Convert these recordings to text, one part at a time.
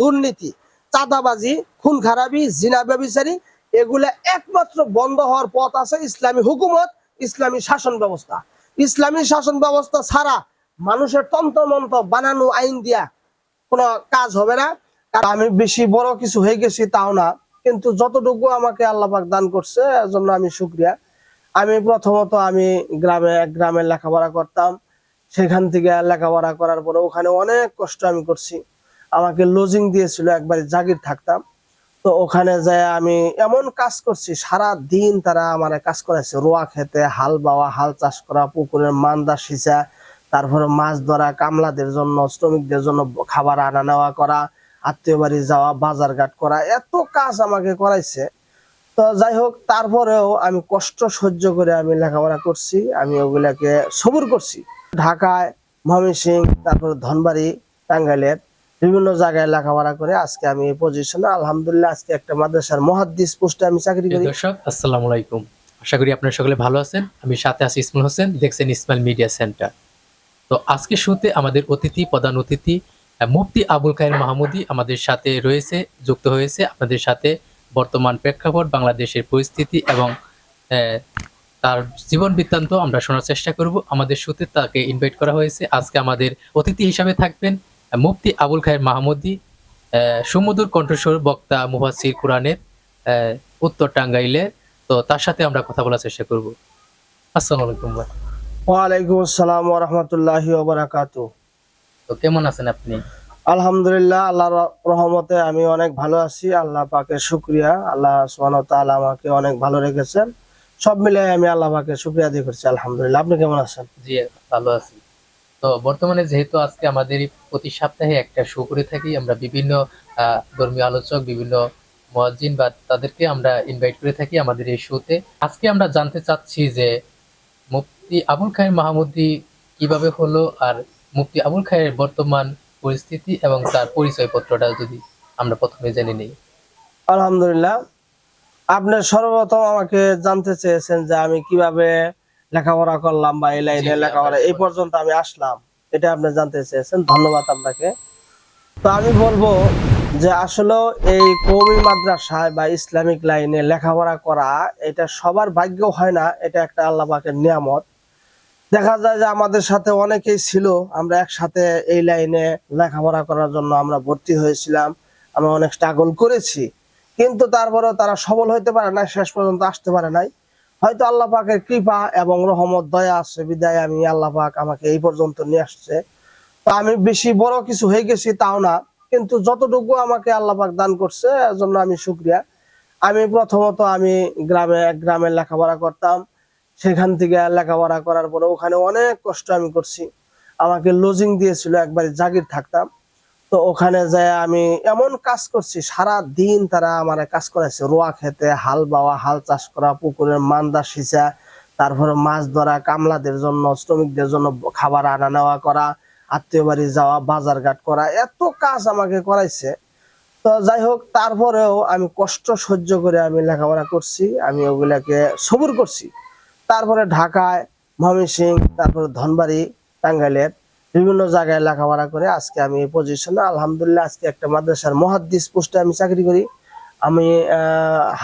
দুর্নীতি, চাঁদাবাজি খুন খারাপি জিনা ব্যবিচারী, এগুলা একমাত্র বন্ধ হওয়ার পথ আছে ইসলামী হুকুমত, ইসলামী শাসন ব্যবস্থা। ইসলামী শাসন ব্যবস্থা ছাড়া মানুষের তন্ত্রমন্ত্র বানানো আইন দিয়া কোনো কাজ হবে না। আমি বেশি বড় কিছু হয়ে গেছি তাও না, কিন্তু যতটুকু আমাকে আল্লাপাক দান করছে এর জন্য আমি শুক্রিয়া। আমি প্রথমত আমি গ্রামে, এক গ্রামে লেখাপড়া করতাম, সেখান থেকে লেখাপড়া করার পরে ওখানে অনেক কষ্ট আমি করছি। আমাকে লজিং দিয়েছিল, একবারে জাগির থাকতাম। তো ওখানে যায় আমি এমন কাজ করছি সারা দিন তারা আমার কাজ করাইছে। রোয়া খেতে, হাল বাওয়া, হাল চাষ করা, পুকুরের মান্দা সিঁচা, তারপরে মাছ ধরা, কামলাদের জন্য, শ্রমিকদের জন্য খাবার আনা নেওয়া করা, আত্মীয় বাড়ি যাওয়া বাজার ঘাট করা, এত কাজ আমাকে করাইছে। তো যাই হোক, তারপরেও আমি কষ্ট সহ্য করে আমি লেখাপড়া করছি, আমি ওগুলাকে সবুর করছি। ঢাকায় ময়মনসিং তারপরে ধনবাড়ি, টাঙ্গাইলের। বিভিন্ন জায়গায় লেখাপড়া করে আজকে আমি এই পজিশনে আলহামদুলিল্লাহ আজকে একটা মাদ্রাসার মহাদ্দিস পোস্টে আমি চাকরি করি। দর্শক আসসালামু আলাইকুম। আশা করি আপনারা সকলে ভালো আছেন। আমি সাথে আছি ইসমাইল হোসেন দেখছেন ইসমাইল মিডিয়া সেন্টার। তো আজকে শুরুতে আমাদের অতিথি প্রধান অতিথি মুফতি আবুল খায়ের মাহমুদি আমাদের সাথে রয়েছে যুক্ত হয়েছে। আপনাদের সাথে বর্তমান প্রেক্ষাপট বাংলাদেশের পরিস্থিতি এবং আহ, তার জীবন বৃত্তান্ত আমরা শোনার চেষ্টা করব। আমাদের শুরুতে তাকে ইনভাইট করা হয়েছে। আজকে আমাদের অতিথি হিসাবে থাকবেন মুফতি আবুল খায়ের মাহমুদি সুমধুর কণ্ঠস্বর বক্তা মুহাসির কোরআনের উত্তর টাঙ্গাইলের তো তার সাথে আমরা কথা বলার চেষ্টা করব। আসসালামু আলাইকুম ভাই। ওয়ালাইকুম আসসালাম রহমতুল্লাহি ওবরাকাতু তো কেমন আছেন আপনি? আলহামদুলিল্লাহ আল্লাহর রহমতে আমি অনেক ভালো আছি আল্লাহ পাকের শুক্রিয়া। আল্লাহ সুবহানাহু ওয়া তাআলা আমাকে অনেক ভালো রেখেছেন। সব মিলে আমি আল্লাহ পাকের শুক্রিয়া দিয়ে করছি আলহামদুলিল্লাহ। আপনি কেমন আছেন? জি ভালো আছি। তো বর্তমানে যেহেতু আজকে আমাদের প্রতি সপ্তাহে একটা শো করে থাকি, আমরা বিভিন্ন ধর্মীয় আলোচক, বিভিন্ন মুয়াজ্জিন বা তাদেরকে আমরা ইনভাইট করে থাকি আমাদের এই শোতে আজকে আমরা জানতে চাচ্ছি যে মুফতি আবুল খায়ের মাহমুদি কীভাবে হলো আর মুফতি আবুল খায়ের বর্তমান পরিস্থিতি এবং তার পরিচয়পত্রটা যদি আমরা প্রথমে জেনে নিই। আলহামদুলিল্লাহ। আপনার সর্বপ্রথম আমাকে জানতে চেয়েছেন যে আমি কীভাবে লেখাপড়া করলাম বা এই লাইনে লেখাপড়া এই পর্যন্ত আমি আসলাম। এটা আপনি জানতে চেয়েছেন। ধন্যবাদ আপনাকে। তো আমি বলব যে আসলে এই কৌমি মাদ্রাসায় বা ইসলামিক লাইনে লেখাপড়া করা এটা সবার ভাগ্য হয় না। এটা একটা আল্লাহ পাকের নিয়ামত। দেখা যায় যে আমাদের সাথে অনেকেই ছিল। আমরা একসাথে এই লাইনে লেখাপড়া করার জন্য আমরা ভর্তি হয়েছিলাম। আমরা অনেক স্ট্রাগল করেছি। কিন্তু তারপরেও তারা সবল হইতে পারে না শেষ পর্যন্ত আসতে পারে নাই। হয়তো আল্লাহ পাকের কৃপা এবং রহমত, দয়া আছে, বিদায় আমি আল্লাহ পাক আমাকে এই পর্যন্ত নিয়ে আসছে। তো আমি বেশি বড় কিছু হয়ে গেছি তাও না, কিন্তু যতটুকু আমাকে আল্লাহ পাক দান করছে এর জন্য আমি শুক্রিয়া। আমি প্রথমত আমি গ্রামে, এক গ্রামে লেখাপড়া করতাম। সেখান থেকে লেখাপড়া করার পরে ওখানে অনেক কষ্ট আমি করছি। আমাকে লজিং দিয়েছিল, একবারে জাগির থাকতাম। তো ওখানে যায় আমি এমন কাজ করছি সারা দিন তারা আমার কাজ করাইছে। রোয়া খেতে, হাল বাওয়া, হাল চাষ করা, পুকুরের মান্দা সিঁচা, তারপরে মাছ ধরা, কামলাদের জন্য, শ্রমিকদের জন্য খাবার আনা নেওয়া করা, আত্মীয় বাড়ি যাওয়া, বাজার ঘাট করা, এত কাজ আমাকে করাইছে। তো যাই হোক, তারপরেও আমি কষ্ট সহ্য করে আমি লেখাপড়া করছি, আমি ওগুলাকে সবুর করছি। তারপরে ঢাকায় ময়মনসিং তারপরে ধনবাড়ি, টাঙ্গাইলের বিভিন্ন জায়গায় লেখাপড়া করে আজকে আমি এই পজিশনে আলহামদুলিল্লাহ আজকে একটা মাদ্রাসার মহাদ্দিস পোস্টে আমি চাকরি করি। আমি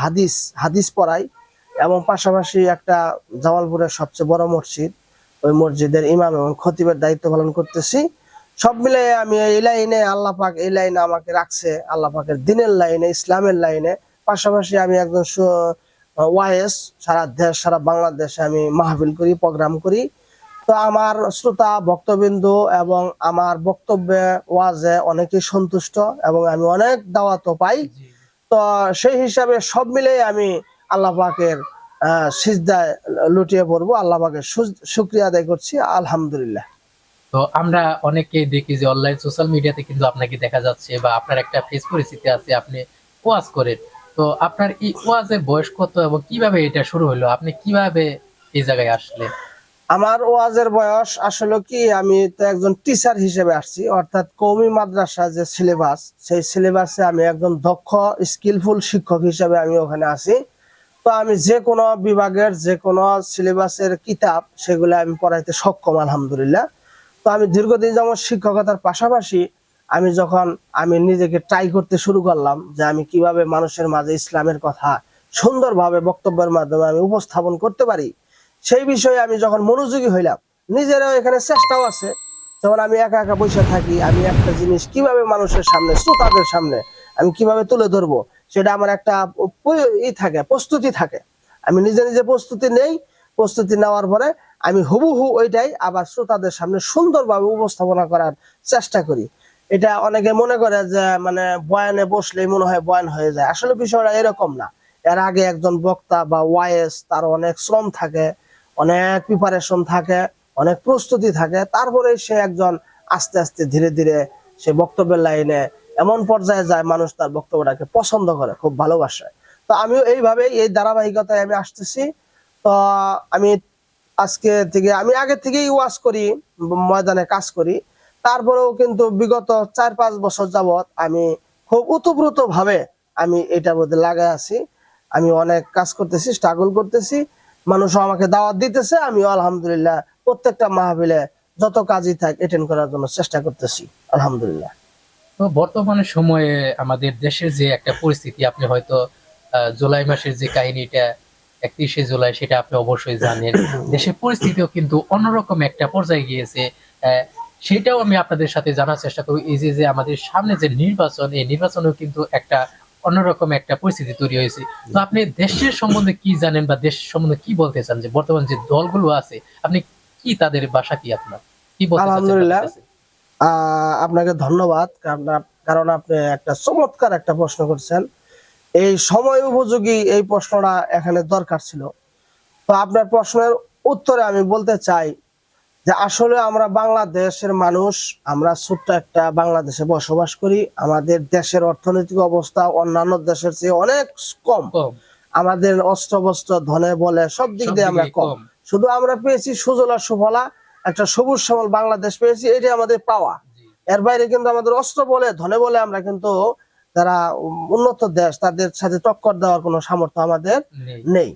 হাদিস হাদিস পড়াই এবং পাশাপাশি একটা জামালপুরের সবচেয়ে বড় মসজিদ, ওই মসজিদের ইমাম এবং খতিবের দায়িত্ব পালন করতেছি। সব মিলে আমি এই লাইনে আল্লাহ পাক, এই লাইনে আমাকে রাখছে, আল্লাহ পাকের দিনের লাইনে, ইসলামের লাইনে। পাশাপাশি আমি একজন ওয়াইএস, সারা দেশ, সারা বাংলাদেশে আমি মাহফিল করি, প্রোগ্রাম করি। তো আমার শ্রোতা ভক্তবিন্দু এবং আমার বক্তব্যে ওয়াজে অনেকেই সন্তুষ্ট এবং আমি অনেক দাওয়াতও পাই। তো সেই হিসাবে সব মিলে আমি আল্লাহ পাকের সিজদায় লুটিয়ে পড়ব। আল্লাহ পাকের শুক্রিয়া আদায় করছি। আলহামদুলিল্লাহ। তো আমরা অনেকেই দেখি যে অনলাইন সোশ্যাল মিডিয়াতে কিন্তু আপনাকে দেখা যাচ্ছে বা আপনার একটা ফেস পরিস্থিতি আছে আপনি ওয়াজ করেন। তো আপনার এই ওয়াজের বয়স কত এবং কীভাবে এটা শুরু হলো? আপনি কীভাবে এই জায়গায় আসলেন? আমার ওয়াজের বয়স আসলে কি, আমি তো একজন টিচার হিসেবে আসছি, অর্থাৎ কৌমি মাদ্রাসা যে সিলেবাস সেই সিলেবাসে আমি একজন দক্ষ স্কিলফুল শিক্ষক হিসেবে আমি ওখানে আছি। তো আমি যে কোনো বিভাগের, যে কোনো সিলেবাসের কিতাব, সেগুলো আমি পড়াইতে সক্ষম, আলহামদুলিল্লাহ। তো আমি দীর্ঘদিন যেমন শিক্ষকতার পাশাপাশি, আমি যখন আমি নিজেকে ট্রাই করতে শুরু করলাম, যে আমি কীভাবে মানুষের মাঝে ইসলামের কথা সুন্দরভাবে বক্তব্যের মাধ্যমে আমি উপস্থাপন করতে পারি সেই বিষয়ে আমি যখন মনোযোগী হইলাম, নিজেরও এখানে চেষ্টাও আছে, যখন আমি একা একা বসে থাকি, আমি একটা জিনিস কীভাবে মানুষের সামনে, শ্রোতাদের সামনে আমি কীভাবে তুলে ধরবো, সেটা আমার একটা ই থাকে, প্রস্তুতি থাকে। আমি নিজে নিজে প্রস্তুতি নেই, প্রস্তুতি নেওয়ার পরে আমি হুবহু ওইটাই আবার শ্রোতাদের সামনে সুন্দরভাবে উপস্থাপনা করার চেষ্টা করি। এটা অনেকে মনে করে যে মানে বয়ানে বসলেই মনে হয় বয়ান হয়ে যায়। আসলে বিষয়টা এরকম না। এর আগে একজন বক্তা বা ওয়াইএস, তার অনেক শ্রম থাকে। অনেক প্রিপারেশন থাকে, অনেক প্রস্তুতি থাকে। তারপরে সে একজন আস্তে আস্তে ধীরে ধীরে সে বক্তব্যের লাইনে এমন পর্যায়ে যায়, মানুষ তার বক্তব্যটাকে পছন্দ করে, খুব ভালোবাসে। তো আমিও এইভাবে এই ধারাবাহিকতায় আমি আসতেছি। তো আমি আজকে থেকে, আমি আগে থেকেই ওয়াজ করি, ময়দানে কাজ করি। তারপরেও কিন্তু বিগত চার পাঁচ বছর যাবত আমি খুব উতপ্রুত ভাবে আমি এটার মধ্যে লাগাই আছি। আমি অনেক কাজ করতেছি স্ট্রাগল করতেছি। মানুষ আমাকে দাওয়াত দিতেছে আমিও আলহামদুলিল্লাহ প্রত্যেকটা মাহফিলে যত কাজই থাক অ্যাটেন্ড করার জন্য চেষ্টা করতেছি আলহামদুলিল্লাহ। তো বর্তমানে সময়ে আমাদের দেশের যে একটা পরিস্থিতি আপনি হয়তো জুলাই মাসের যে কাহিনীটা একত্রিশে জুলাই সেটা আপনি অবশ্যই জানেন। দেশের পরিস্থিতিও কিন্তু অন্যরকম একটা পর্যায়ে গিয়েছে সেটাও আমি আপনাদের সাথে জানার চেষ্টা করি এই যে আমাদের সামনে যে নির্বাচন এই নির্বাচনেও কিন্তু একটা অন্যরকম একটা পরিস্থিতি তৈরি হয়েছে। তো আপনি দেশের সম্বন্ধে কি জানেন বা দেশ সম্বন্ধে কি বলতে চান যে বর্তমান যে দলগুলো আছে আপনি কি তাদের বাসা কি আপনার? কি বলতে আলহামদুলিল্লাহ। আহ, আপনাকে ধন্যবাদ কারণ আপনি একটা চমৎকার একটা প্রশ্ন করছেন। এই সময় উপযোগী এই প্রশ্নটা এখানে দরকার ছিল। তো আপনার প্রশ্নের উত্তরে আমি বলতে চাই যে আসলে আমরা বাংলাদেশের মানুষ আমরা ছোট্ট একটা বাংলাদেশে বসবাস করি। আমাদের দেশের অর্থনৈতিক অবস্থা অন্যান্য দেশের চেয়ে অনেক কম। আমাদের অস্ত্র বস্ত্র ধনে বলে সব দিক দিয়ে আমরা কম। শুধু আমরা পেয়েছি সুজলা সুফলা একটা সবুজ শ্যামল বাংলাদেশ পেয়েছি এটাই আমাদের পাওয়া। এর বাইরে কিন্তু আমাদের অস্ত্র বলে ধনে বলে আমরা কিন্তু যারা উন্নত দেশ তাদের সাথে টক্কর দেওয়ার কোনো সামর্থ্য আমাদের নেই।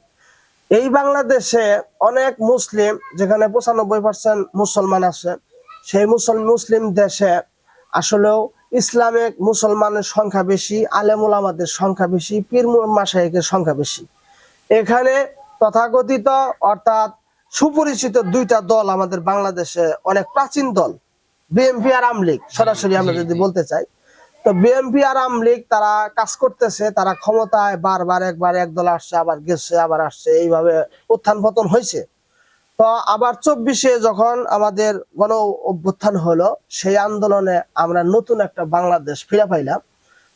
এই বাংলাদেশে অনেক মুসলিম যেখানে পঁচানব্বই পার্সেন্ট মুসলমান আছে সেই মুসল মুসলিম দেশে আসলেও ইসলামিক মুসলমানের সংখ্যা বেশি আলেমুল আমাদের সংখ্যা বেশি পীর মাসাইকের সংখ্যা বেশি। এখানে তথাকথিত অর্থাৎ সুপরিচিত দুইটা দল আমাদের বাংলাদেশে অনেক প্রাচীন দল বিএনপি আর আমলিগ সরাসরি আমরা যদি বলতে চাই তো বিএনপি আর আমলিগ তারা কাজ করতেছে তারা ক্ষমতায় বারবার একবার এক দল আসছে আবার গেছে আবার আসছে এইভাবে উত্থান পতন হয়েছে। তো আবার চব্বিশে যখন আমাদের গণ অভ্যুত্থান হলো সেই আন্দোলনে আমরা নতুন একটা বাংলাদেশ ফিরে পাইলাম।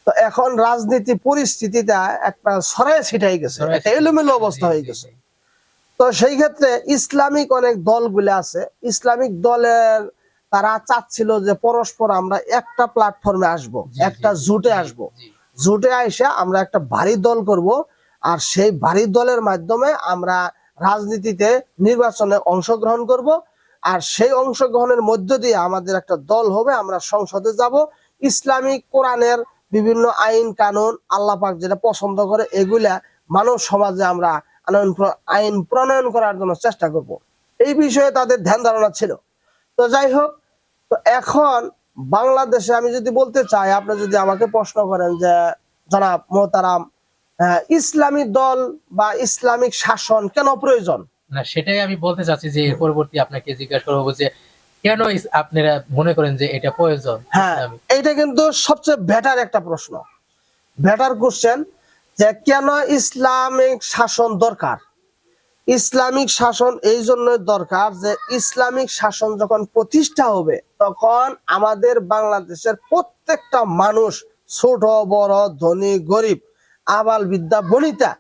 তো এখন রাজনীতি পরিস্থিতিটা একটা সরাই ছিটাই গেছে একটা এলোমেলো অবস্থা হয়ে গেছে। তো সেই ক্ষেত্রে ইসলামিক অনেক দলগুলো আছে ইসলামিক দলের তারা চাচ্ছিল যে পরস্পর আমরা একটা প্ল্যাটফর্মে আসব একটা জুটে আসব। জুটে আইসে আমরা একটা ভারী দল করব আর সেই ভারী দলের মাধ্যমে আমরা রাজনীতিতে নির্বাচনে অংশগ্রহণ করব আর সেই অংশগ্রহণের মধ্য দিয়ে আমাদের একটা দল হবে আমরা সংসদে যাব। ইসলামিক কোরআনের বিভিন্ন আইন কানুন আল্লাহ পাক যেটা পছন্দ করে এগুলা মানব সমাজে আমরা আইন প্রণয়ন করার জন্য চেষ্টা করব। এই বিষয়ে তাদের ধ্যান ধারণা ছিল। তো যাই হোক তো এখন বাংলাদেশে আমি যদি বলতে চাই আপনি যদি আমাকে প্রশ্ন করেন যে জনাব মোহতারাম ইসলামী দল বা ইসলামিক শাসন কেন প্রয়োজন? না সেটাই আমি বলতে চাচ্ছি যে এর পরবর্তী আপনাকে জিজ্ঞাসা করব যে কেন আপনারা মনে করেন যে এটা প্রয়োজন হ্যাঁ এটা কিন্তু সবচেয়ে বেটার একটা প্রশ্ন। বেটার কোশ্চেন যে কেন ইসলামিক শাসন দরকার? ইসলামিক শাসন এই জন্যই দরকার যে ইসলামিক শাসন যখন প্রতিষ্ঠা হবে, তখন আমাদের বাংলাদেশের প্রত্যেকটা মানুষ ছোট, বড়, ধনী, গরিব আবাল বিদ্যা বনিতা,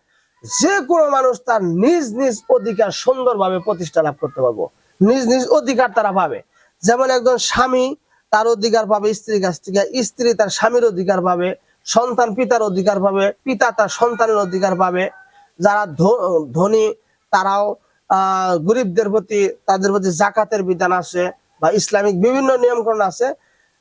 যে কোনো মানুষ তার নিজ নিজ অধিকার সুন্দরভাবে প্রতিষ্ঠা লাভ করতে পারব। নিজ নিজ অধিকার তারা পাবে। যেমন একজন স্বামী তার অধিকার পাবে, স্ত্রীর কাছ থেকে। স্ত্রী তার স্বামীর অধিকার পাবে, সন্তান পিতার অধিকার পাবে, পিতা তার সন্তানের অধিকার পাবে। যারা ধনী তারাও গরিবদের প্রতি, তাদের প্রতি জাকাতের বিধান আছে বা ইসলামিক বিভিন্ন নিয়মকরণ আছে।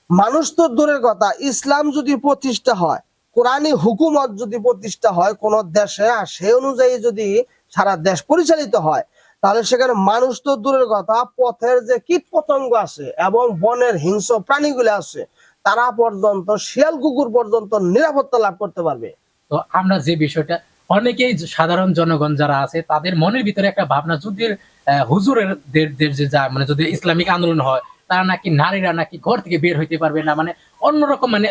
মানুষ তো দূরের কথা, ইসলাম যদি প্রতিষ্ঠা হয় কোরআনী হুকুমত যদি প্রতিষ্ঠা হয় কোন দেশে আর সেই অনুযায়ী যদি সারা দেশ পরিচালিত হয়, তাহলে সেখানে মানুষ তো দূরের কথা, পথের যে কীট পতঙ্গ আছে এবং বনের হিংস্র প্রাণীগুলো আছে, তারা পর্যন্ত, শিয়াল কুকুর পর্যন্ত নিরাপত্তা লাভ করতে পারবে। তো আমরা যে বিষয়টা অনেকেই সাধারণ জনগণ যারা আছে তাদের মনের ভিতরে একটা ভাবনা যদি হুজুরের যে যা মানে যদি ইসলামিক আন্দোলন হয় তারা নাকি নারীরা নাকি ঘর থেকে বের হইতে পারবে না মানে অন্যরকম মানে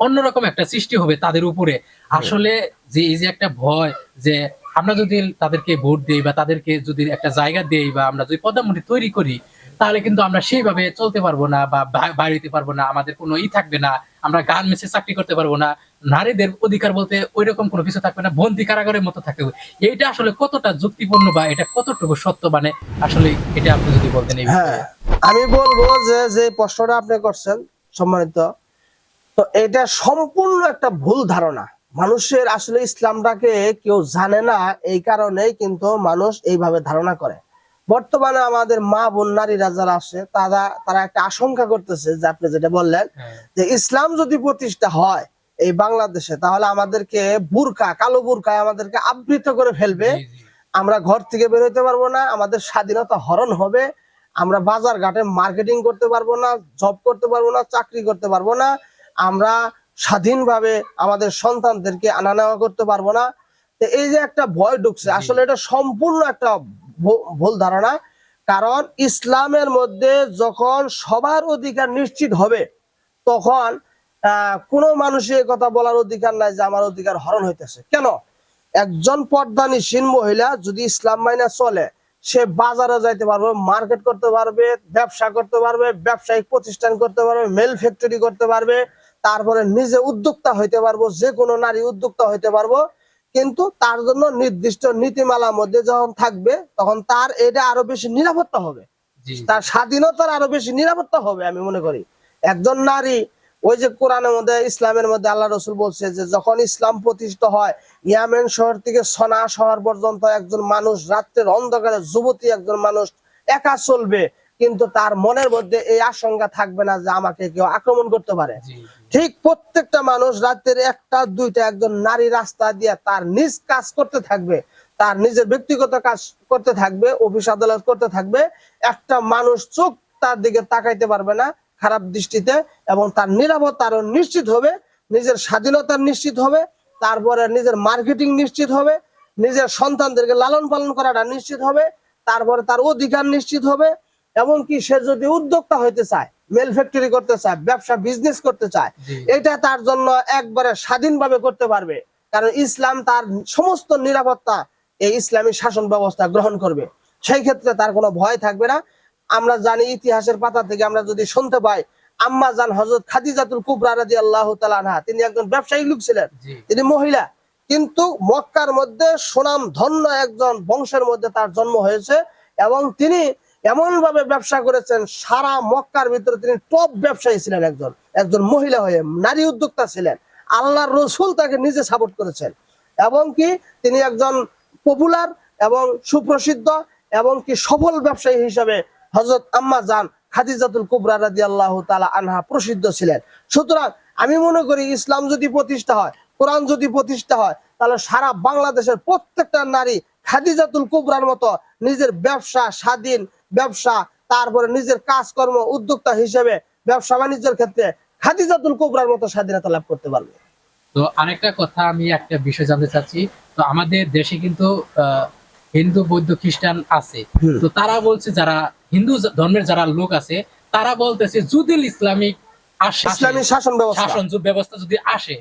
অন্যরকম একটা সৃষ্টি হবে তাদের উপরে। আসলে যে এই যে একটা ভয় যে আমরা যদি তাদেরকে ভোট দেই বা তাদেরকে যদি একটা জায়গা দেই বা আমরা যদি প্রধানমন্ত্রী তৈরি করি তাহলে কিন্তু আমরা সেইভাবে চলতে পারব না বা বা- বাইরে হইতে পারব না, আমাদের কোনো ই থাকবে না, আমরা গান মেসে চাকরি করতে পারব না, নারীদের অধিকার বলতে ওই রকম কোনো কিছু থাকবে না, বন্দি কারাগারের মতো থাকতে হবে। এইটা আসলে কতটা যুক্তিপূর্ণ বা এটা কতটুকু সত্য মানে আসলে এটা আপনি যদি বলতেন হ্যাঁ আমি বলব যে যে প্রশ্নটা আপনি করছেন সম্মানিত, তো এটা সম্পূর্ণ একটা ভুল ধারণা। মানুষের আসলে ইসলামটাকে কেউ জানে না, এই কারণেই কিন্তু মানুষ এইভাবে ধারণা করে। বর্তমানে আমাদের মা বোন নারীরা যারা আছে তারা তারা একটা আশঙ্কা করতেছে যে আপনি যেটা বললেন হ্যাঁ, যে ইসলাম যদি প্রতিষ্ঠা হয় এই বাংলাদেশে তাহলে আমাদেরকে বুরকা কালো বুরকায় আমাদেরকে আবৃত করে ফেলবে। আমরা ঘর থেকে বের হইতে পারব না আমাদের স্বাধীনতা হরণ হবে আমরা বাজার ঘাটে মার্কেটিং করতে পারব না জব করতে পারব না চাকরি করতে পারব না আমরা স্বাধীনভাবে আমাদের সন্তানদেরকে আনা নেওয়া করতে পারব না। তো এই যে একটা ভয় ঢুকছে আসলে এটা সম্পূর্ণ একটা ভুল ধারণা। কারণ ইসলামের মধ্যে যখন সবার অধিকার নিশ্চিত হবে, তখন কোনো মানুষের কথা বলার অধিকার নাই যে আমার অধিকার হরণ হইতেছে। কেন? একজন পর্দানিসীন মহিলা যদি ইসলাম মাইনা চলে, সে বাজারে যাইতে পারবে, মার্কেট করতে পারবে, ব্যবসা করতে পারবে, ব্যবসায়িক প্রতিষ্ঠান করতে পারবে, মেল ফ্যাক্টরি করতে পারবে, তারপরে নিজে উদ্যোক্তা হইতে পারব, যে কোনো নারী উদ্যোক্তা হইতে পারব কিন্তু তার জন্য নির্দিষ্ট নীতিমালার মধ্যে যখন থাকবে তখন তার এটা আরও বেশি নিরাপত্তা হবে। তার স্বাধীনতার আরও বেশি নিরাপত্তা হবে আমি মনে করি। একজন নারী ওই যে কোরআনের মধ্যে ইসলামের মধ্যে আল্লাহ রসুল বলছে যে যখন ইসলাম প্রতিষ্ঠিত হয় ইয়ামেন শহর থেকে সনা শহর পর্যন্ত একজন মানুষ রাত্রের অন্ধকারে যুবতী একজন মানুষ একা চলবে কিন্তু তার মনের মধ্যে এই আশঙ্কা থাকবে না যে আমাকে কেউ আক্রমণ করতে পারে। ঠিক প্রত্যেকটা মানুষ রাতের একটা, দুইটা, একজন নারী রাস্তা দিয়ে তার নিজ কাজ করতে থাকবে, তার নিজের ব্যক্তিগত কাজ করতে থাকবে, অফিস আদালত করতে থাকবে, একটা মানুষ চোখ তার দিকে তাকাইতে পারবে না খারাপ দৃষ্টিতে এবং তার নিরাপত্তা আরও নিশ্চিত হবে, নিজের স্বাধীনতা নিশ্চিত হবে, তারপরে নিজের মার্কেটিং নিশ্চিত হবে, নিজের সন্তানদেরকে লালন পালন করাটা নিশ্চিত হবে, তারপরে তার অধিকার নিশ্চিত হবে এবং কি সে যদি উদ্যোক্তা হইতে চায় মেল ফ্যাক্টরি করতে চায় ব্যবসা বিজনেস করতে চায় এটা তার জন্য একবারে স্বাধীনভাবে করতে পারবে। কারণ ইসলাম তার সমস্ত নিরাপত্তা এই ইসলামী শাসন ব্যবস্থা গ্রহণ করবে। সেই ক্ষেত্রে তার কোনো ভয় থাকবে না। আমরা জানি ইতিহাসের পাতা থেকে আমরা যদি শুনতে পাই আম্মা জান হজরত খাদিজাতুল কুবরা রাদি আল্লাহ তালানহা তিনি একজন ব্যবসায়ী লোক ছিলেন তিনি মহিলা। কিন্তু মক্কার মধ্যে সুনাম ধন্য একজন বংশের মধ্যে তার জন্ম হয়েছে এবং তিনি এমন ভাবে ব্যবসা করেছেন, সারা মক্কার ভিতরে তিনি টপ ব্যবসায়ী ছিলেন একজন। একজন মহিলা হয়ে নারী উদ্যোক্তা ছিলেন। আল্লাহ রসুল তাকে নিজে সাপোর্ট করেছেন। এবং কি তিনি একজন পপুলার এবং সুপ্রসিদ্ধ এবং কি সফল ব্যবসায়ী হিসাবে হজরত আম্মা জান খাদিজাতুল কুবরা রাদি আল্লাহ তালা আনহা প্রসিদ্ধ ছিলেন। সুতরাং আমি মনে করি ইসলাম যদি প্রতিষ্ঠা হয়, কোরআন যদি প্রতিষ্ঠা হয় তাহলে সারা বাংলাদেশের প্রত্যেকটা নারী খাদিজাতুল কুবরার মতো নিজের ব্যবসা স্বাধীন ব্যবসা তারপরে নিজের কাজকর্ম উদ্যোক্তা হিসেবে ব্যবসা বাণিজ্যের ক্ষেত্রে খাদিজাতুল কুবরার মতো স্বাধীনতা লাভ করতে পারবে। তো আরেকটা কথা আমি একটা বিষয় জানতে চাচ্ছি। তো আমাদের দেশে কিন্তু হিন্দু বৌদ্ধ খ্রিস্টান আছে। তো তারা বলছে যারা হিন্দু ধর্মের যারা লোক আছে তারা বলতেছে যদি ইসলামিক আসে ইসলামী শাসন ব্যবস্থা। শাসন ব্যবস্থা যদি আসে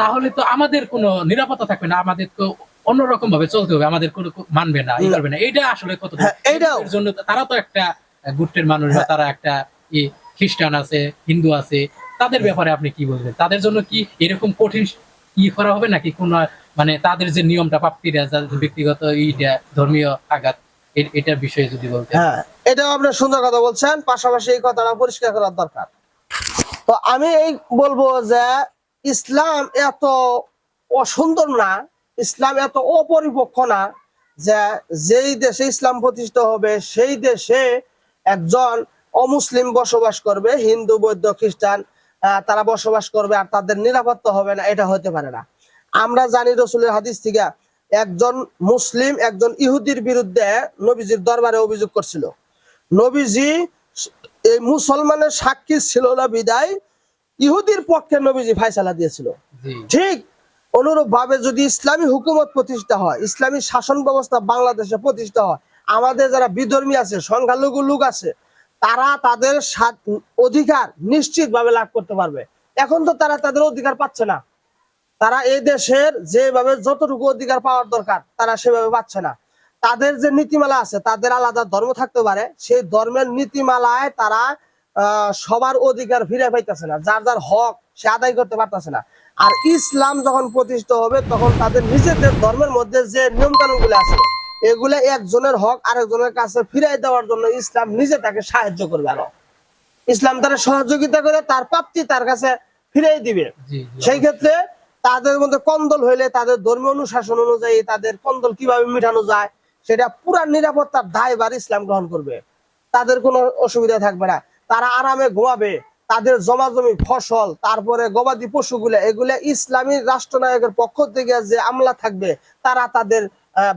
তাহলে তো আমাদের কোনো নিরাপত্তা থাকবে না আমাদের তো অন্যরকম ভাবে চলতে হবে আমাদের কোনো মানবে না ই না। করবে না। এটা আসলে কত হ্যাঁ, এর জন্য তারা তো একটা গুটের মানুষ বা হ্যাঁ। তারা একটা খ্রিস্টান আছে হিন্দু আছে তাদের ব্যাপারে আপনি কি বলবেন? তাদের জন্য কি এরকম কঠিন ই করা হবে নাকি কোন মানে তাদের যে নিয়মটা প্রাপ্তিরা যাদের ব্যক্তিগত ইটা ধর্মীয় আঘাত এটার বিষয়ে যদি বলতেন। হ্যাঁ এটাও আপনি সুন্দর কথা বলছেন পাশাপাশি এই কথাটা পরিষ্কার করার দরকার। তো আমি এই বলব যে ইসলাম এত অসুন্দর না, ইসলাম এত অপরিপক্ষ না যে যেই দেশে ইসলাম প্রতিষ্ঠা হবে, সেই দেশে একজন অমুসলিম বসবাস করবে, হিন্দু, বৌদ্ধ, খ্রিস্টান তারা বসবাস করবে আর তাদের নিরাপত্তা হবে না, এটা হতে পারে না। আমরা জানি রসুলের হাদিস থেকে একজন মুসলিম, একজন ইহুদির বিরুদ্ধে নবীজির দরবারে অভিযোগ করছিল। নবীজি এই মুসলমানের সাক্ষী ছিল না বিদায় ইহুদির পক্ষে নবীজি ফায়সালা দিয়েছিল। ঠিক অনুরূপ ভাবে যদি ইসলামী হুকুমত প্রতিষ্ঠা হয় ইসলামী শাসন ব্যবস্থা বাংলাদেশে প্রতিষ্ঠা হয় আমাদের যারা বিধর্মী আছে সংখ্যালঘু লোক আছে তারা তাদের অধিকার নিশ্চিত ভাবে লাভ করতে পারবে। এখন তো তারা তাদের অধিকার পাচ্ছে না। তারা এই দেশের যেভাবে যতটুকু অধিকার পাওয়ার দরকার তারা সেভাবে পাচ্ছে না। তাদের যে নীতিমালা আছে তাদের আলাদা ধর্ম থাকতে পারে। সেই ধর্মের নীতিমালায় তারা সবার অধিকার ফিরে পাইতেছে না। যার যার হক সে আদায় করতে পারতেছে না। আর ইসলাম যখন প্রতিষ্ঠা হবে তখন তাদের নিজেদের ধর্মের মধ্যে যে নিয়ম কানুনগুলো আছে এগুলো একজনের হক আরেকজনের কাছে ফিরাই দেওয়ার জন্য ইসলাম নিজে তাকে সাহায্য করবে আরও। ইসলাম তারা সহযোগিতা করে তার প্রাপ্তি তার কাছে ফিরাই দিবে। সেই ক্ষেত্রে তাদের মধ্যে কন্দল হইলে তাদের ধর্মীয় অনুশাসন অনুযায়ী তাদের কন্দল কীভাবে মিটানো যায় সেটা পুরা নিরাপত্তার দায়ভার ইসলাম গ্রহণ করবে। তাদের কোনো অসুবিধা থাকবে না। তারা আরামে ঘুমাবে, তাদের জমা জমি ফসল, তারপরে গবাদি পশুগুলো, এগুলা ইসলামী রাষ্ট্রনায়কের পক্ষ থেকে যে আমলা থাকবে, তারা তাদের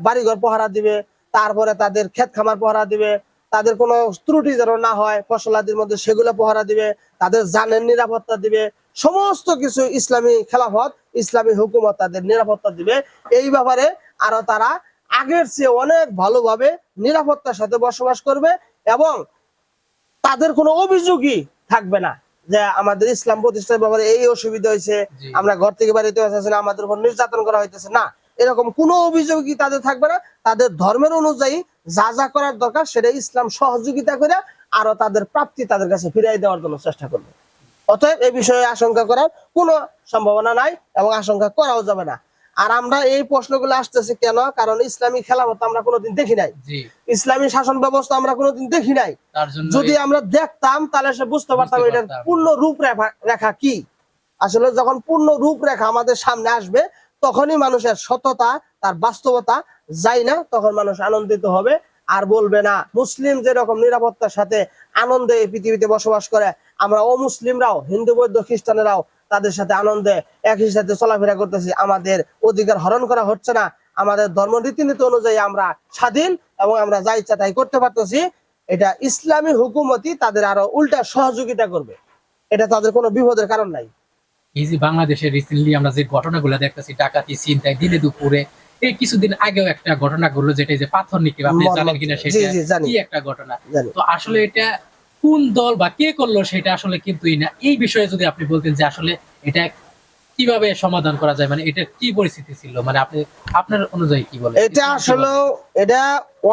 বাড়িঘর পহারা দিবে, তারপরে তাদের ক্ষেত খামার পহারা দিবে, তাদের কোনো ত্রুটি যেন না হয়, ফসলাদির মধ্যে সেগুলো পহারা দিবে, তাদের জানের নিরাপত্তা দিবে, সমস্ত কিছু ইসলামী খেলাফত, ইসলামী হুকুমত তাদের নিরাপত্তা দিবে। এই ব্যাপারে আরও তারা আগের চেয়ে অনেক ভালোভাবে নিরাপত্তার সাথে বসবাস করবে এবং তাদের কোনো অভিযোগই থাকবে না যে আমাদের ইসলাম প্রতিষ্ঠার ব্যাপারে এই অসুবিধা হয়েছে আমরা ঘর থেকে বাড়িতে আসতেছি না আমাদের উপর নির্যাতন করা হইতেছে। না এরকম কোনো অভিযোগই তাদের থাকবে না? তাদের ধর্মের অনুযায়ী যা যা করার দরকার সেটা ইসলাম সহযোগিতা করে আরও তাদের প্রাপ্তি তাদের কাছে ফিরিয়ে দেওয়ার জন্য চেষ্টা করবে। অতএব এই বিষয়ে আশঙ্কা করার কোনো সম্ভাবনা নাই এবং আশঙ্কা করাও যাবে না। আর আমরা এই প্রশ্নগুলো আসতেছে কেন? কারণ ইসলামী খেলাফত আমরা কোনোদিন দেখি নাই। ইসলামী শাসন ব্যবস্থা আমরা কোনোদিন দেখি নাই। যদি আমরা দেখতাম তাহলে সে বুঝতে পারতাম এটার পূর্ণ রূপরেখা রেখা কি? আসলে যখন পূর্ণ রূপরেখা আমাদের সামনে আসবে তখনই মানুষের সততা তার বাস্তবতা যায় না তখন মানুষ আনন্দিত হবে আর বলবে না। মুসলিম যেরকম নিরাপত্তার সাথে আনন্দে এই পৃথিবীতে বসবাস করে আমরা অমুসলিমরাও হিন্দু বৌদ্ধ খ্রিস্টানেরাও তাদের সাথে আনন্দে একই সাথে চলাফেরা করতেছি। আমাদের অধিকার হরণ করা হচ্ছে না। আমাদের ধর্ম রীতিনীতি অনুযায়ী আমরা স্বাধীন এবং আমরা যা ইচ্ছা তাই করতে পারতেছি। এটা ইসলামী হুকুমতি তাদের আরও উল্টা সহযোগিতা করবে। এটা তাদের কোনো বিপদের কারণ নাই। এই যে বাংলাদেশে রিসেন্টলি আমরা যে ঘটনাগুলো দেখতেছি ডাকাতি চিন্তায় দিনে দুপুরে এই কিছুদিন আগেও একটা ঘটনা ঘটলো যেটা যে পাথর নিক্ষেপ আপনি জানেন কিনা সেটা। কি একটা ঘটনা? তো আসলে এটা কোন দল বা কে করল সেটা আসলে কিন্তু না। এই বিষয়ে যদি আপনি বলতেন যে আসলে এটা কীভাবে সমাধান করা যায় মানে এটা কি পরিস্থিতি ছিল? মানে আপনি আপনার অনুযায়ী কি বলেন? এটা আসলে এটা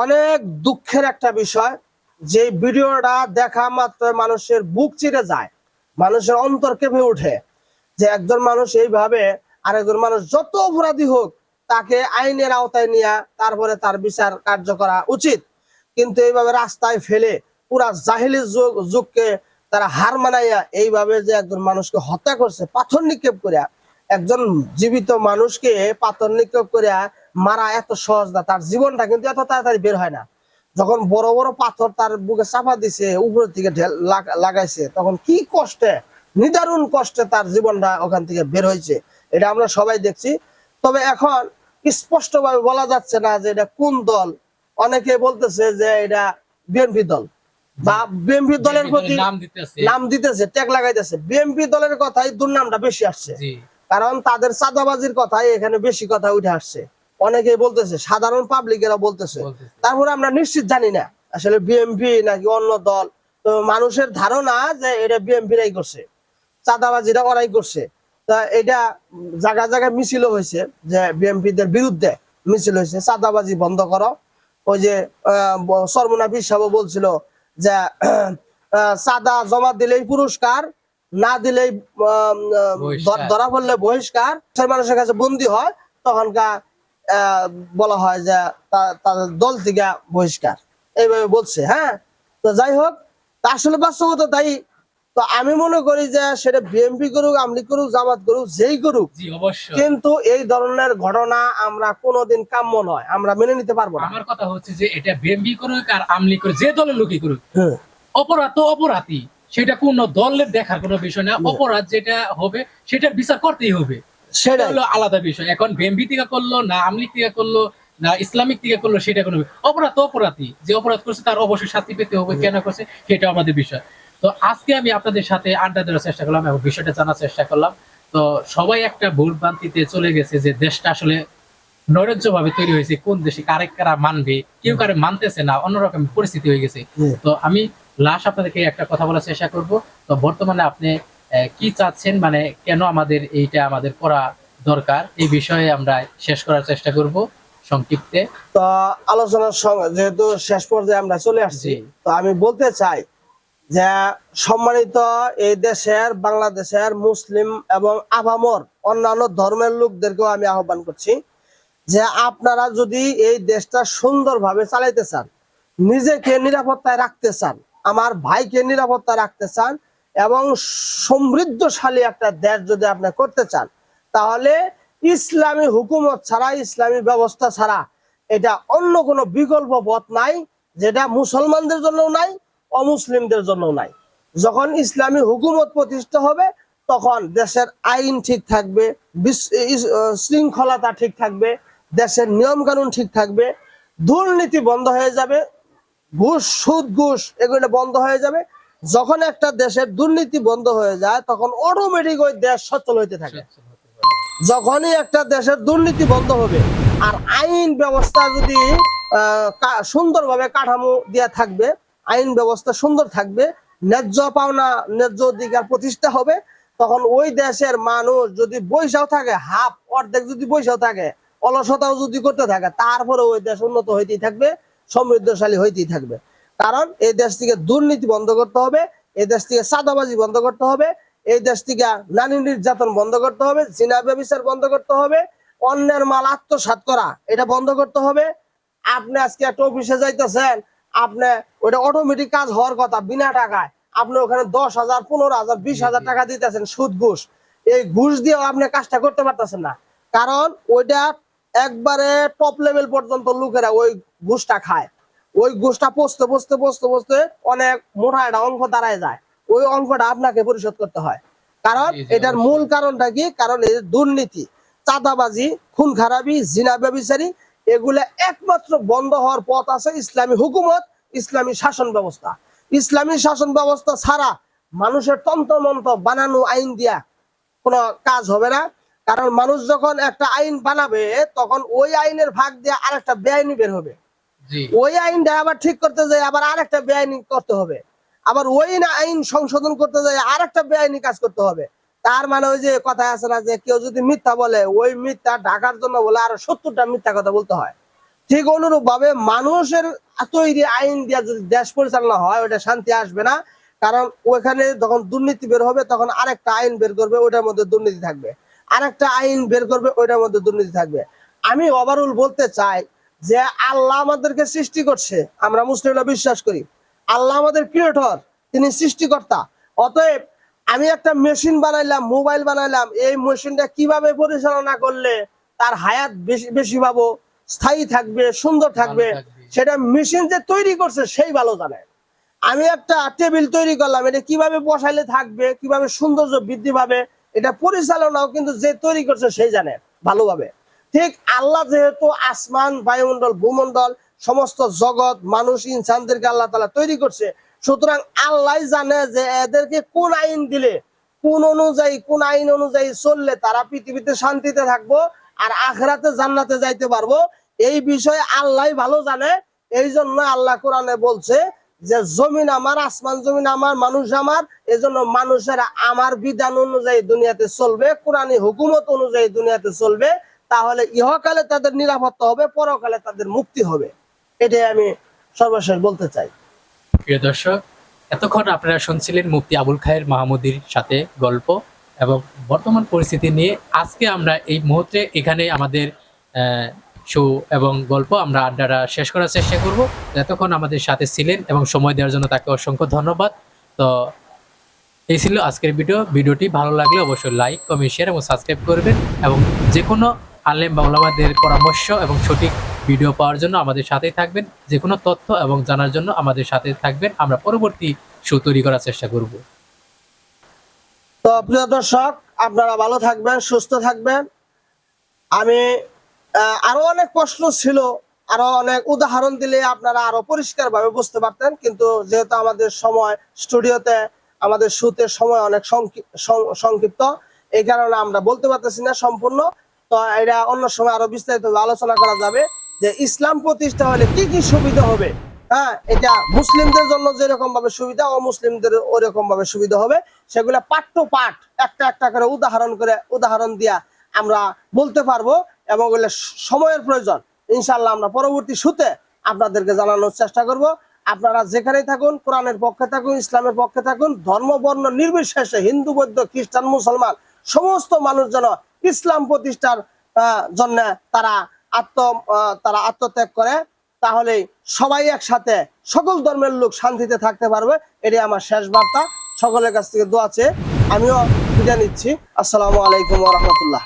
অনেক দুঃখের একটা বিষয় যে ভিডিওটা দেখা মাত্র মানুষের বুক চিরে যায় মানুষের অন্তর কেঁপে ওঠে যে একজন মানুষ এইভাবে আরেকজন মানুষ যত অপরাধী হোক তাকে আইনের আওতায় নিয়ে তারপরে তার বিচার কার্য করা উচিত। কিন্তু এইভাবে রাস্তায় ফেলে পুরা জাহিলি যুগ, যুগকে তারা হার মানাইয়া এইভাবে যে একজন মানুষকে হত্যা করছে, পাথর নিক্ষেপ করিয়া, একজন জীবিত মানুষকে পাথর নিক্ষেপ করিয়া মারা এত সহজ না, তার জীবনটা কিন্তু এত তাড়াতাড়ি বের হয় না। যখন বড় বড় পাথর তার বুকে চাপা দিছে, উপরের দিকে লাগাইছে, তখন কি কষ্টে, নিদারুণ কষ্টে তার জীবনটা ওখান থেকে বের হয়েছে। এটা আমরা সবাই দেখছি। তবে এখন স্পষ্ট ভাবে বলা যাচ্ছে না যে এটা কোন দল। অনেকে বলতেছে যে এটা বিএনপি দল। বা দলের প্রতি নাম দিতেছে। ট্যাগ লাগাইতেছে। দলের কথাই দুর্নামটা বেশি আসছে। কারণ তাদের চাঁদাবাজির কথাই এখানে বেশি কথা উঠে আসছে। অনেকেই বলতেছে সাধারণ পাবলিকেরা বলতেছে। তারপরে আমরা নিশ্চিত জানি না আসলে বিএমপি নাকি অন্য দল। তো মানুষের ধারণা যে এটা বিএমপিরাই করছে চাঁদাবাজিরা ওরাই করছে। তা এটা জায়গা জায়গায় মিছিল হয়েছে যে বিএমপিদের বিরুদ্ধে মিছিল হয়েছে চাঁদাবাজি বন্ধ করো। ওই যে সরমনা সাহেব বলছিল যে সাদা জমা দিলেই পুরস্কার না দিলেই ধরা পড়লে বহিষ্কার। সে মানুষের কাছে বন্দি হয় তখনকার আহ, বলা হয় যে তাদের দল থেকে বহিষ্কার। এইভাবে বলছে হ্যাঁ? তো যাই হোক আসলে বাস্তবতা তাই তো আমি মনে করি যে সেটা বিএনপি করুক আমলি করুক জামাত করুক যেই করুক। কিন্তু এই ধরনের ঘটনা আমরা কোনোদিন কাম্য নয় আমরা মেনে নিতে পারব না। আমার কথা হচ্ছে যে এটা বিএমপি করুক আর আমলি করুক যে দলের লোকই করুক অপরাধ তো অপরাধী সেটা কোন দলের দেখার কোনো বিষয় না অপরাধ যেটা হবে সেটা বিচার করতেই হবে। সেটা হলো আলাদা বিষয়। এখন বিএমপি টিকা করল না আমলিক টিকা করল না ইসলামিক থেকে করল সেটা কোনো অপরাধ তো অপরাধী যে অপরাধ করছে তার অবশ্যই শাস্তি পেতে হবে কেন করছে সেটা আমাদের বিষয়। তো আজকে আমি আপনাদের সাথে আড্ডা দেওয়ার চেষ্টা করলাম এবং বিষয়টা জানার চেষ্টা করলাম। তো সবাই একটা ভুল ভ্রান্তিতে চলে গেছে যে দেশটা আসলে নৈরাজ্য ভাবে তৈরি হয়েছে কোন দেশে কারে কারা মানবে কেউ কারে মানতেছে না অন্যরকম পরিস্থিতি হয়ে গেছে। তো আমি লাস্ট আপনাদেরকে একটা কথা বলার চেষ্টা করব। তো বর্তমানে আপনি কি চাচ্ছেন? মানে কেন আমাদের এইটা আমাদের করা দরকার? এই বিষয়ে আমরা শেষ করার চেষ্টা করব সংক্ষিপ্তে। তো আলোচনার যেহেতু শেষ পর্যায়ে আমরা চলে আসছি তো আমি বলতে চাই যে সম্মানিত এই দেশের, বাংলাদেশের মুসলিম এবং আবামর অন্যান্য ধর্মের লোকদেরকেও আমি আহ্বান করছি যে আপনারা যদি এই দেশটা সুন্দরভাবে চালাইতে চান, নিজেকে নিরাপত্তায় রাখতে চান, আমার ভাইকে নিরাপত্তা রাখতে চান এবং সমৃদ্ধশালী একটা দেশ যদি আপনি করতে চান, তাহলে ইসলামী হুকুমত ছাড়া, ইসলামী ব্যবস্থা ছাড়া এটা অন্য কোনো বিকল্প পথ নাই, যেটা মুসলমানদের জন্য নাই অমুসলিমদের জন্য নাই। যখন ইসলামী হুকুমত প্রতিষ্ঠা হবে তখন দেশের আইন ঠিক থাকবে শৃঙ্খলতা ঠিক থাকবে দেশের নিয়ম কানুন ঠিক থাকবে দুর্নীতি বন্ধ হয়ে যাবে ঘুষ সুদ ঘুষ এগুলো বন্ধ হয়ে যাবে। যখন একটা দেশের দুর্নীতি বন্ধ হয়ে যায় তখন অটোমেটিক ওই দেশ সচল হইতে থাকে। যখনই একটা দেশের দুর্নীতি বন্ধ হবে আর আইন ব্যবস্থা যদি সুন্দরভাবে কাঠামো দেওয়া থাকবে আইন ব্যবস্থা সুন্দর থাকবে, ন্যায্য পাওনা, ন্যায্য অধিকার প্রতিষ্ঠা হবে, তখন ওই দেশের মানুষ যদি বৈশাও থাকে, হাফ অর্ধেক যদি বৈশাও থাকে, অলসতাও যদি করতে থাকে তারপরে ওই দেশ উন্নত হইতেই থাকবে, সমৃদ্ধশালী হইতেই থাকবে। কারণ এই দেশ থেকে দুর্নীতি বন্ধ করতে হবে, এই দেশ থেকে সাদাবাজি বন্ধ করতে হবে, এই দেশ থেকে নারী নির্যাতন বন্ধ করতে হবে, জিনা ব্যবচার বন্ধ করতে হবে, অন্যের মাল আত্মসাৎ করা, এটা বন্ধ করতে হবে। আপনি আজকে একটা অফিসে যাইতেছেন আপনি ওটা অটোমেটিক কাজ হওয়ার কথা বিনা টাকায়। আপনি ওখানে দশ হাজার পনেরো হাজার বিশ হাজার টাকা দিতেছেন সুদ ঘুষ। এই ঘুষ দিয়েও আপনি কাজটা করতে পারতেছেন না। কারণ ওইটা একবারে টপ লেভেল পর্যন্ত লোকেরা ওই ঘুষটা খায়। ওই ঘুষটা পচতে পচতে পচতে পচতে অনেক মোটা একটা অঙ্ক দাঁড়ায় যায়। ওই অঙ্কটা আপনাকে পরিশোধ করতে হয়। কারণ এটার মূল কারণটা কি? কারণ এই দুর্নীতি চাঁদাবাজি খুন খারাপি জিনা ব্যবিচারী এগুলা একমাত্র বন্ধ হওয়ার পথ আছে ইসলামী হুকুমত ইসলামী শাসন ব্যবস্থা। ইসলামী শাসন ব্যবস্থা ছাড়া মানুষের তন্ত্র মন্ত্র বানানো আইন দিয়া কোনো কাজ হবে না। কারণ মানুষ যখন একটা আইন বানাবে তখন ওই আইনের ভাগ দিয়ে আরেকটা বেআইনি বের হবে। ওই আইনটা আবার ঠিক করতে যায় আবার আরেকটা বেআইনি করতে হবে। আবার ওই না আইন সংশোধন করতে যায় আরেকটা বেআইনি কাজ করতে হবে। তার মানে ওই যে কথা আছে না যে কেউ যদি মিথ্যা বলে, ওই মিথ্যা ঢাকার জন্য বলে আরও সত্তরটা মিথ্যা কথা বলতে হয়। ঠিক অনুরূপ ভাবে মানুষের তৈরি আইন দিয়া যদি দেশ পরিচালনা হয় ওটা শান্তি আসবে না। কারণ ওখানে যখন দুর্নীতি বের হবে, তখন আরেকটা আইন বের করবে ওটার মধ্যে দুর্নীতি থাকবে। আরেকটা আইন বের করবে, ওইটার মধ্যে দুর্নীতি থাকবে। আমি ওভারঅল বলতে চাই যে আল্লাহ আমাদেরকে সৃষ্টি করছে, আমরা মুসলিমরা বিশ্বাস করি। আল্লাহ আমাদের ক্রিয়েটর তিনি সৃষ্টিকর্তা। অতএব আমি একটা মেশিন বানাইলাম মোবাইল বানাইলাম এই মেশিনটা কীভাবে পরিচালনা করলে তার হায়াত বেশি বেশি পাবো স্থায়ী থাকবে সুন্দর থাকবে। সেটা মেশিন যে তৈরি করছে সেই ভালো জানে। আমি একটা টেবিল তৈরি করলাম এটা কীভাবে বসাইলে থাকবে কীভাবে সৌন্দর্য বৃদ্ধি পাবে এটা পরিচালনাও কিন্তু যে তৈরি করছে সেই জানে ভালোভাবে। ঠিক আল্লাহ যেহেতু আসমান বায়ুমণ্ডল ভূমণ্ডল সমস্ত জগৎ মানুষ ইনসানদেরকে আল্লাহ তালা তৈরি করছে সুতরাং আল্লাহ জানে যে এদেরকে কোন আইন দিলে, কোন অনুযায়ী, কোন আইন অনুযায়ী চললে তারা পৃথিবীতে শান্তিতে থাকব আর আখরাতে জান্নাতে যাইতে পারব। এই বিষয়ে আল্লাহ ভালো জানে। এই জন্য আল্লাহ কোরআনে বলছে যে, জমিন আমার, আসমান জমিন আমার, মানুষ আমার, এজন্য মানুষেরা আমার বিধান অনুযায়ী দুনিয়াতে চলবে কোরআনী হুকুমত অনুযায়ী দুনিয়াতে চলবে। তাহলে ইহকালে তাদের নিরাপত্তা হবে, পরকালে তাদের মুক্তি হবে। এটাই আমি সর্বশেষ বলতে চাই। প্রিয় দর্শক, এতক্ষণ আপনারা শুনছিলেন মুফতি আবুল খায়ের মাহমুদির সাথে গল্প এবং বর্তমান পরিস্থিতি নিয়ে। আজকে আমরা এই মুহূর্তে এখানে আমাদের শো এবং গল্প আমরা আড্ডাটা শেষ করার চেষ্টা করব। এতক্ষণ আমাদের সাথে ছিলেন এবং সময় দেওয়ার জন্য তাকে অসংখ্য ধন্যবাদ। তো এই ছিল আজকের ভিডিও। ভিডিওটি ভালো লাগলে অবশ্যই লাইক, কমেন্ট শেয়ার এবং সাবস্ক্রাইব করবেন এবং যে কোনো আলেম বা ওলামাদের পরামর্শ এবং সঠিক ভিডিও পাওয়ার জন্য আমাদের সাথেই থাকবেন। যে কোনো তথ্য এবং জানার জন্য আমাদের সাথে থাকবেন। আমরা পরবর্তী শো তৈরি করার চেষ্টা করব। তো প্রিয় দর্শক, আপনারা ভালো থাকবেন, সুস্থ থাকবেন। আমি আরও অনেক প্রশ্ন ছিল, আরও অনেক উদাহরণ দিলে আপনারা আরও পরিষ্কার ভাবে বুঝতে পারতেন। কিন্তু যেহেতু আমাদের সময় স্টুডিওতে, আমাদের শুতে সময় অনেক সংক্ষিপ্ত, এই কারণে আমরা বলতে পারতেছি না সম্পূর্ণ। তো এটা অন্য সময় আরও বিস্তারিত আলোচনা করা যাবে। যে ইসলাম প্রতিষ্ঠা হলে কি কি সুবিধা হবে? হ্যাঁ এটা মুসলিমদের জন্য যেরকম ভাবে সুবিধা, অমুসলিমদের ওরকম ভাবে সুবিধা হবে। সেগুলা পাঠ টু পাঠ। একটা একটা করে উদাহরণ করে উদাহরণ দিয়া আমরা বলতে পারব এবং ওগুলো সময়ের প্রয়োজন। ইনশাল্লাহ আমরা পরবর্তী সুতে আপনাদেরকে জানানোর চেষ্টা করব। আপনারা যেখানেই থাকুন, কোরআনের পক্ষে থাকুন, ইসলামের পক্ষে থাকুন, ধর্ম, বর্ণ নির্বিশেষে হিন্দু, বৌদ্ধ, খ্রিস্টান, মুসলমান, সমস্ত মানুষ যেন ইসলাম প্রতিষ্ঠার জন্য তারা আত্ম তারা আত্মত্যাগ করে, তাহলে সবাই একসাথে সকল ধর্মের লোক শান্তিতে থাকতে পারবে। এটি আমার শেষ বার্তা। সকলের কাছ থেকে দোয়া চেয়ে আমিও বিদায় নিচ্ছি। আসসালামু আলাইকুম রহমতুল্লাহ।